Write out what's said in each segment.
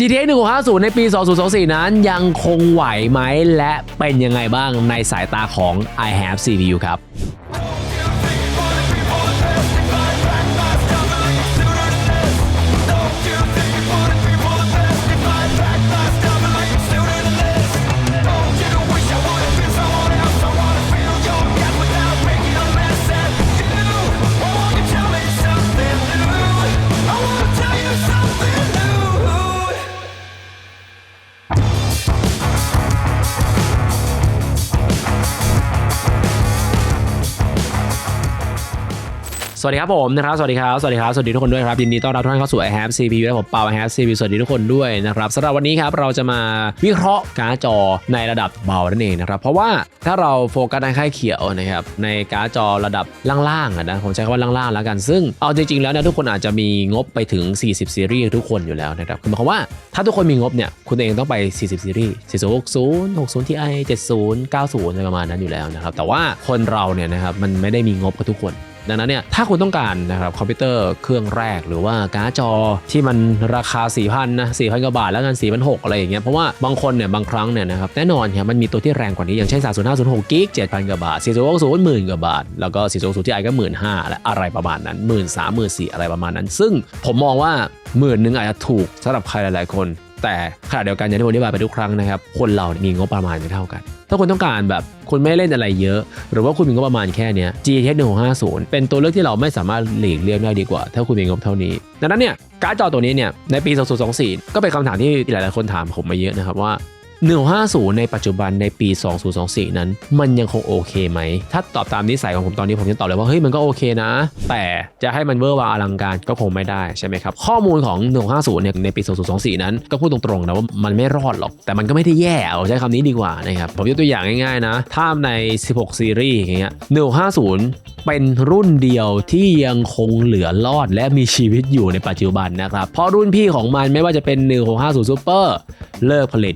GTA 1650 ในปี 2024 นั้นยังคงไหวไหม และเป็นยังไงบ้างในสายตาของ I have CPU ครับ สวัสดีครับผมนะครับ สวัสดีครับ สวัสดีครับ สวัสดีทุกคนด้วยครับ ยินดีต้อนรับทุกท่านเข้าสู่ I have CPU และผมเปา I have CPU สวัสดีทุกคนด้วยนะครับสำหรับวันนี้ครับเราจะมาวิเคราะห์การ์ดจอในระดับเบานั่นเองนะครับ เพราะว่าถ้าเราโฟกัสในค่ายเขียวนะครับในการ์ดจอระดับล่างๆนะผมใช้คำว่าล่างๆแล้วกัน ซึ่งเอาจริงๆแล้วเนี่ยทุกคนอาจจะมีงบไปถึง 40 ซีรีส์ทุกคนอยู่แล้วนะครับคือหมายความว่าถ้าทุกคนมีงบเนี่ยคุณเองต้องไป 40 ซีรีส์4060 60 Ti 70 90อะไรประมาณนั้นอยู่แล้วนะครับแต่ว่าคนเราเนี่ยนะครับมันไม่ได้มีงบกับทุกคน ดังนั้นเนี่ยถ้าคุณต้องการนะครับคอมพิวเตอร์เครื่องแรกหรือว่าการ์ดจอที่มันราคา 4,000นะ4,000กว่าบาทแล้วกัน4,600อะไรอย่างเงี้ยเพราะว่าบางคนเนี่ยบางครั้งเนี่ยนะครับแน่นอนครับมันมีตัวที่แรงกว่านี้อย่างเช่น3056กิก7,000กว่าบาท4060หมื่นกว่าบาท แล้วก็4060 Ti ก็15,000และอะไรประมาณนั้น13,000 14,000อะไรประมาณนั้น ซึ่งผมมองว่าหมื่นหนึ่งอาจจะถูกสำหรับใครหลายๆคน แต่ขณะเดียวกันอย่างที่ผมอธิบายไปทุกครั้งนะครับ คนเรามีงบประมาณไม่เท่ากัน ถ้าคุณต้องการแบบคุณไม่เล่นอะไรเยอะ หรือว่าคุณมีงบประมาณแค่นี้ GTX 1650 เป็นตัวเลือกที่เราไม่สามารถหลีกเลี่ยงได้ดีกว่า ถ้าคุณมีงบเท่านี้ ดังนั้นเนี่ยการ์ดจอตัวนี้เนี่ยในปี 2024 ก็เป็นคำถามที่หลายๆคนถามผมมาเยอะนะครับว่า 150 ในปัจจุบันในปี 2024 นั้น มันยังคงโอเคไหม ถ้าตอบตามนิสัยของผมตอนนี้ผมจะตอบเลยว่าเฮ้ยมันก็โอเคนะ แต่จะให้มันเวอร์วางอลังการก็คงไม่ได้ใช่ไหมครับ ข้อมูลของ 150 เนี่ยในปี 2024 นั้น ก็พูดตรงๆนะว่ามันไม่รอดหรอก แต่มันก็ไม่ได้แย่เอาใช้คำนี้ดีกว่านะครับ ผมยกตัวอย่างง่ายๆนะ ถ้าใน 16 ซีรีส์อย่างเงี้ย 150 เป็นรุ่นเดียวที่ยังคงเหลือรอดและมีชีวิตอยู่ในปัจจุบันนะครับ เพราะรุ่นพี่ของมันไม่ว่าจะเป็น 1650 Super เลิกผลิต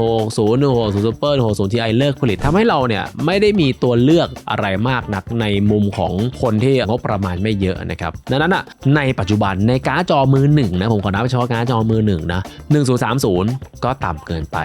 160 160 Super 160 Ti เลิกผลิตทำให้เราเนี่ยไม่ได้มีตัวเลือกอะไรมากนักในมุมของคนที่งบประมาณไม่เยอะนะครับดังนั้นอะในปัจจุบันในการ์ดจอมือหนึ่งนะผมขอนับเฉพาะการ์ดจอมือหนึ่งนะ1030 ก็ต่ำเกินไป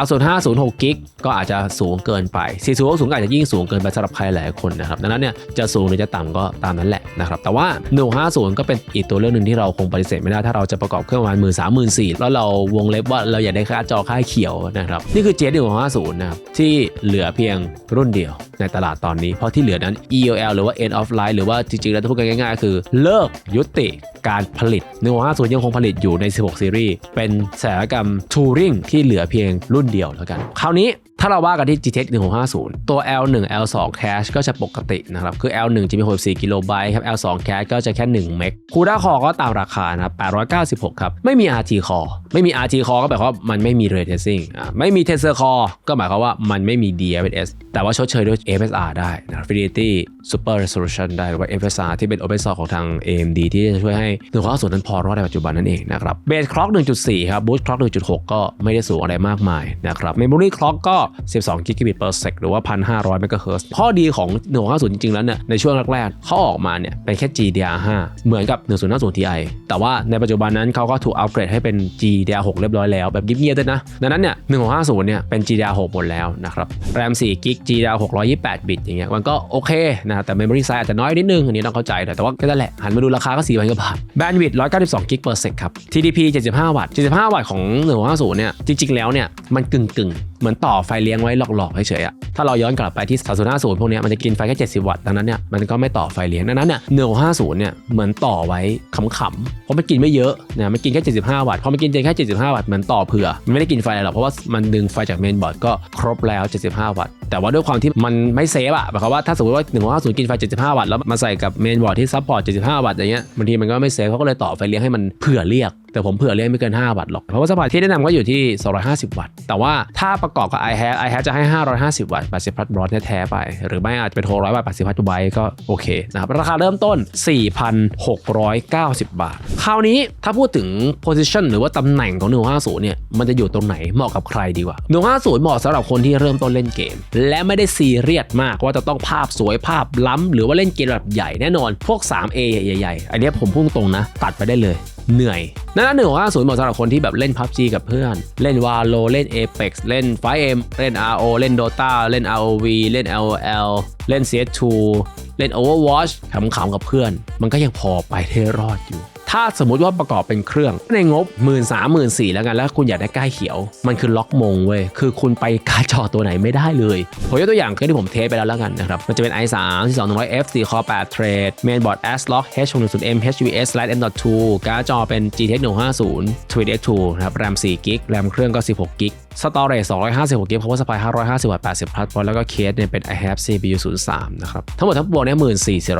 3050 6กิกก็อาจจะสูงเกินไป4060ก็อาจจะยิ่งสูงเกินไปสำหรับใครหลายคนนะครับดังนั้นเนี่ยจะสูงหรือจะต่ำก็ตามนั้นแหละนะครับแต่ว่า 150 ก็เป็นอีกตัวเลือกหนึ่งที่เราคงปฏิเสธไม่ได้ถ้าเราจะประกอบเครื่องประมาณหมื่นสามหมื่นสี่แล้วเราวงเล็บว่าเราอยากได้ค่าจอค่าเขียวนะครับนี่คือ JD 150นะครับที่เหลือเพียงรุ่นเดียวในตลาดตอนนี้ เพราะที่เหลือนั้น EOL หรือว่า end of life หรือว่าจริงๆแล้วถ้าพูดกันง่ายๆ คือเลิกยุติการผลิต150 ยังคงผลิตอยู่ใน 16 ซีรีส์ เป็นสายกรรมทูริงที่เหลือเพียงรุ่นเดียวแล้วกัน คราวนี้ ถ้าเราว่ากันที่ GTX 1650 ตัว L1 L2 cache ก็จะปกตินะครับคือ L1 จะมี64กิโลไบต์ครับ L2 cache ก็จะแค่ 1 เมก CUDA Core ก็ตามราคานะครับ896 ครับ ไม่มี RT Core ไม่มี RT Core ก็แปลว่ามันไม่มี Ray Tracing อะไม่มี Tensor Core ก็หมายความว่ามันไม่มี DLSS แต่ว่าชดเชยด้วย FSR ได้นะ Fidelity Super Resolution ได้หรือว่า FSR ที่เป็น Open Source ของทาง AMD ที่จะช่วยให้150นั้นพอรอดในปัจจุบันนั่นเองนะครับ Base Clock 1.4 ครับ Boost Clock 1.6 ก็ไม่ได้สูงอะไรมากมายนะครับ Memory Clock ก็12 Gigabit per sec หรือว่า 1,500 MHz ข้อดีของ150 จริงๆ แล้วเนี่ย ในช่วงแรกๆเขาออกมาเนี่ย เป็นแค่ GDDR5 เหมือนกับ 1050 Ti แต่ว่าในปัจจุบันนั้นเขาก็ถูกอัปเกรดให้เป็น GDDR6 เรียบร้อยแล้ว แบบเงียบๆด้วยนะ ดังนั้นเนี่ย 1650 เนี่ย เป็น GDDR6 หมดแล้วนะครับ RAM 4 g b GDDR6 128 บิตอย่างเงี้ย มันก็โอเคนะแต่ Memory size อาจจะน้อยนิดนึง อันนี้ต้องเข้าใจแต่ว่าก็นั่นแหละ หันมาดูราคาก็4,000กว่าบาท Bandwidth 192 g b per sec ครับ TDP 75 วัตต์75 วัตต์ของ 1650 เนี่ย จริงๆ แล้วเนี่ย มันกึ่งๆ เหมือนต่อไฟเลี้ยงไว้หลอกๆเฉยๆถ้าเราย้อนกลับไปที่3050พวกนี้มันจะกินไฟแค่ 70 วัตต์ดังนั้นเนี่ยมันก็ไม่ต่อไฟเลี้ยงดังนั้นเนี่ย1650เนี่ยเหมือนต่อไว้ขำๆเพราะมันกินไม่เยอะนะมันกินแค่ 75 วัตต์พอมันกินแค่ 75 วัตต์เหมือนต่อเผื่อมันไม่ได้กินไฟอะไรหรอกเพราะว่ามันดึงไฟจากเมนบอร์ดก็ครบแล้ว 75 วัตต์แต่ว่าด้วยความที่มันไม่เซฟอะหมายความว่าถ้าสมมติว่า150กินไฟ 75 วัตต์แล้วมาใส่กับเมนบอร์ดที่ซัพพอร์ต 75 วัตต์อย่างเงี้ยบางทีมันก็ไม่เซฟเขาก็เลยต่อไฟเลี้ยงให้มันเผื่อเรียก แต่ผมเผื่อเรียกไม่เกิน 5 วัตต์หรอก เพราะว่าสปายที่แนะนำก็อยู่ที่ 250 วัตต์ แต่ว่าถ้าประกอบกับ i h a v e i h a v e จะให้ 550 วัตต์80พัทบรอดแท้ๆไป หรือไม่อาจจะเป็น600วัตต์80พัทไบต์ก็โอเคนะครับราคาเริ่มต้น 4,690 บาท คราวนี้ถ้าพูดถึง position หรือว่าตำแหน่งของ150เนี่ยมันจะอยู่ตรงไหนเหมาะกับใครดีกว่า150เหมาะสำหรับคนที่เริ่มต้นเล่นเกมและไม่ได้ซีเรียสมากว่าจะต้องภาพสวยภาพล้ำหรือว่าเล่นเกมแบบใหญ่แน่นอน พวก 3A ใหญ่ๆ อันนี้ผมพุ่งตรงนะ ตัดไปได้เลยเหนื่อยนั่นหนึ่งของห้าศูนย์เหมาะสำหรับคนที่แบบเล่น PUBG กับเพื่อน เล่น Valo เล่น Apex เล่น 5M เล่น RO เล่น Dota เล่น ROV เล่น LOL เล่น CS2 เล่น Overwatch ขำๆกับเพื่อน มันก็ยังพอไปได้รอดอยู่ ถ้าสมมุติว่าประกอบเป็นเครื่อง ในงบ1 3 0 0 0 0 4แล้วกันแล้วคุณอยากได้ใกล้เขียว มันคือล็อกมงเว้ยคือคุณไปการ์จอตัวไหนไม่ได้เลยผมยกตัวอย่างคือที่ผมเทสไปแล้วแล้วกันนะครับมันจะเป็น i3 ที่2 1 0 0 F 4 Core 8 Thread Mainboard s lock H610M HVS M.2 การ์ดจอเป็น GTX 150 Twin X2 นะครับ RAM 4 g b แรมเครื่องก็ 16 g b สตอเรจ256 g b Power Supply 550 วัตต์80 พัทแล้วก็เคสเนี่ยเป็น i have CPU 03 นะครับ ทั้งหมดทั้งปวงเนี่ย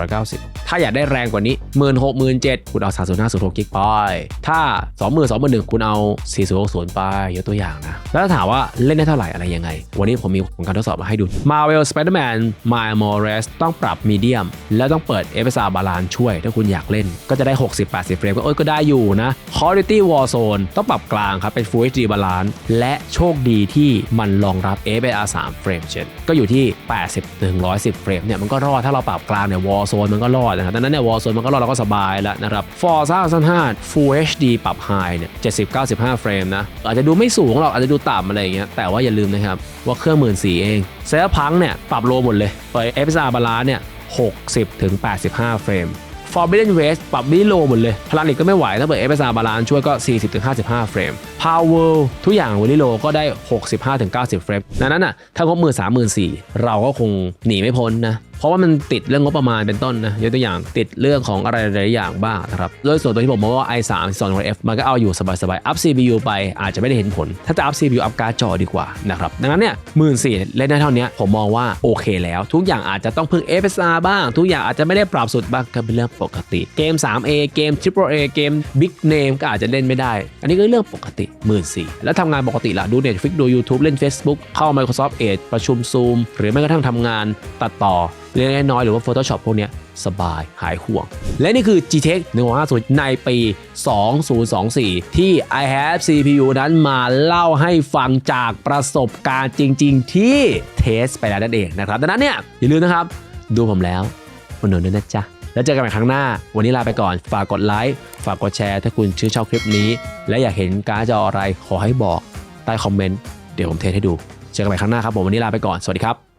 14,490 ถ้าอยากได้แรงกว่านี้ 16 17คุณเอา 3050 6 g b ไป ถ้า 20,000 21,000 คุณเอา 4060 ไป ยกตัวอย่างนะ แล้วถ้าถามว่าเล่นได้เท่าไหร่อะไรยังไง วันนี้ผมมีผลการทดสอบมาให้ดู Marvel Spider-Man Miles Morales ต้องปรับมีเดียมแล้วต้องเปิด FSR Balance ช่วย ถ้าคุณอยากเล่นก็จะได้ 60-80 เฟรมก็เอ้ยก็ได้อยู่นะ Quality Warzone ต้องปรับกลางครับเป็น Full HD Balance และโชคดีที่มันรองรับ FSR 3เฟรมเช่นก็อยู่ที่ 80ถึง110 เฟรมเนี่ยมันก็รอดถ้าเราปรับกลางเนี่ย Warzone มันก็รอดนะครับดังนั้นเนี่ย Warzone มันก็รอดเราก็สบายแล้วนะครับ Forza 2005 Full HD ปรับ High เนี่ย70-95 เฟรมนะอาจจะดูไม่สูงหรอกอาจจะดูต่ำอะไรอย่างเงี้ยแต่ว่าอย่าลืมนะครับ ว่าเครื่องหมื่นสี่เองเซลพังเนี่ยปรับโลหมดเลยเปิด FSR บาลานเนี่ย60ถึง85 เฟรม ฟอร์บิเดนเวสปรับมิโลหมดเลย พลังเด็กก็ไม่ไหว ถ้าเปิด FSR บาลานช่วยก็ 40ถึง55 เฟรมพาวเวอร์ทุกอย่างวิลิโลก็ได้ 65ถึง90 เฟรมดังนั้นอะถ้างบมือ3 4 0 0 0เราก็คงหนีไม่พ้นนะ เพราะว่ามันติดเรื่องงบประมาณเป็นต้นนะยกตัวอย่างติดเรื่องของอะไรหลายอย่างบ้างนะครับโดยส่วนตัวที่ผมมองว่า i3 2 F มันก็เอาอยู่สบายๆอัพ CPU ไปอาจจะไม่ได้เห็นผล ถ้าจะอัพ CPU อัพการ์ดจอดีกว่านะครับดังนั้นเนี่ยหมื่นสี่เล่นได้เท่านี้ผมมองว่าโอเคแล้ว ทุกอย่างอาจจะต้องพึ่ง FSR บ้าง ทุกอย่างอาจจะไม่ได้ปรับสุดบ้างก็เป็นเรื่องปกติ เกม 3A เกม Triple A เกม Big Name ก็อาจจะเล่นไม่ได้ อันนี้ก็เรื่องปกติหมื่นสี่แล้วทำงานปกติล่ะดู Netflix ดู YouTube เล่น Facebook เข้า Microsoft Edge ประชุม Zoom หรือแม้กระทั่งทำงานตัดต่อเล็กน้อยหรือว่า Photoshop พวกนี้สบายหายห่วง และนี่คือ GTX 1650 ในปี 2024 ที่ i have CPU นั้นมาเล่าให้ฟังจากประสบการณ์จริง ๆ ที่เทสไปแล้วนั่นเองนะครับ ดังนั้นเนี่ย อย่าลืมนะครับ ดูผมแล้วอุดหนุนด้วยนะจ๊ะ แล้วเจอกันใหม่ครั้งหน้า วันนี้ลาไปก่อน ฝากกดไลค์ ฝากกดแชร์ ถ้าคุณชื่นชอบคลิปนี้ และอยากเห็นการ์ดจออะไรขอให้บอกใต้คอมเมนต์ เดี๋ยวผมเทสให้ดู เจอกันใหม่ครั้งหน้าครับผม วันนี้ลาไปก่อน สวัสดีครับ